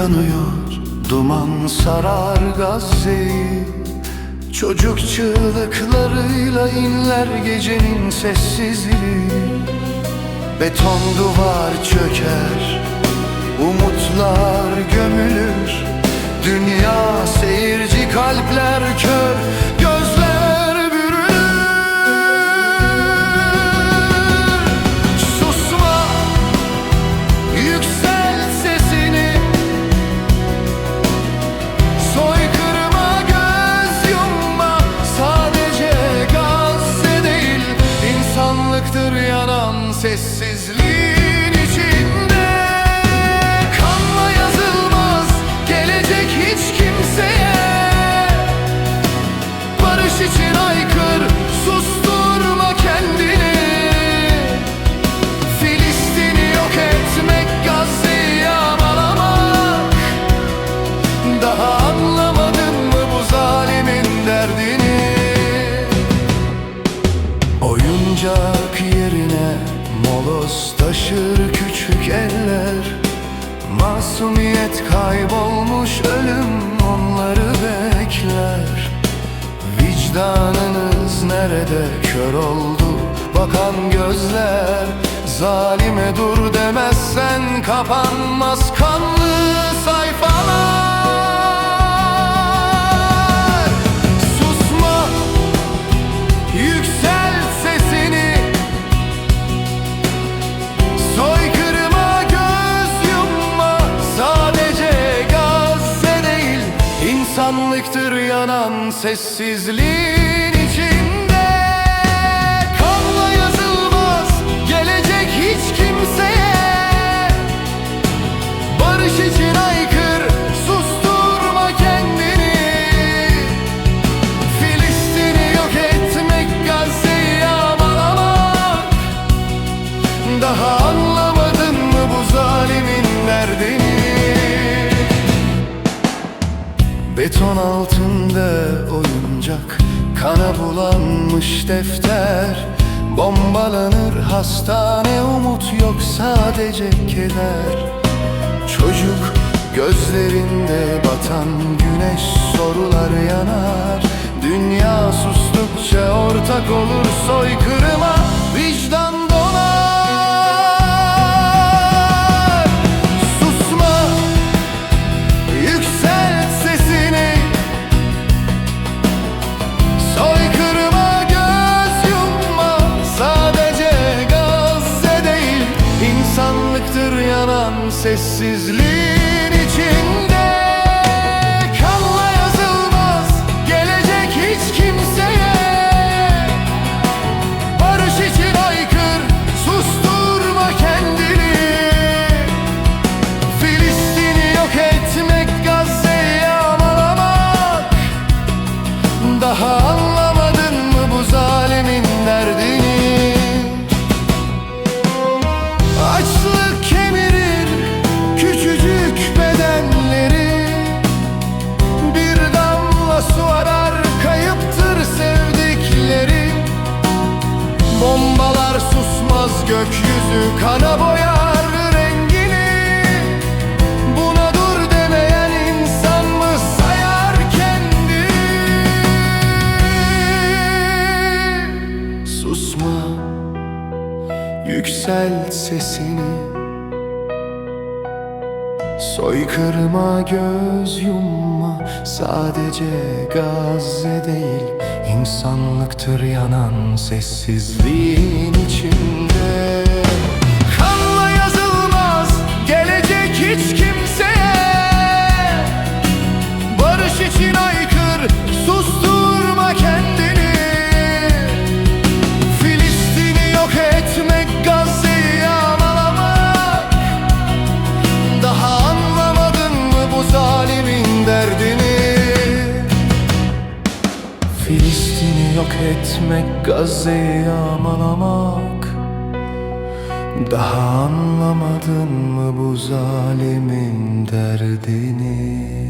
yanıyor Duman sarar Gazze'yi. Çocuk çığlıklarıyla inler gecenin sessizliği. Beton duvar çöker Umutlar gömülür Dünya yanan sessizliğin kaybolmuş ölüm onları bekler. Vicdanınız nerede kör oldu? Bakan gözler Zalime dur demezsen kapanmaz kanlı sayfalar insanlıktır yanan sessizliğin Beton altında oyuncak Kana bulanmış defter. Bombalanır hastane umut yok sadece keder. Çocuk gözlerinde batan güneş sorular yanar. Dünya sustukça ortak olur soykırıma yanan sessizliğin Yüksel sesini. Soykırıma göz yumma. Sadece Gazze değil insanlıktır yanan sessizliğin içinde Filistin'i yok etmek Gazze'yi yağmalamak Daha anlamadın mı bu zalimin derdini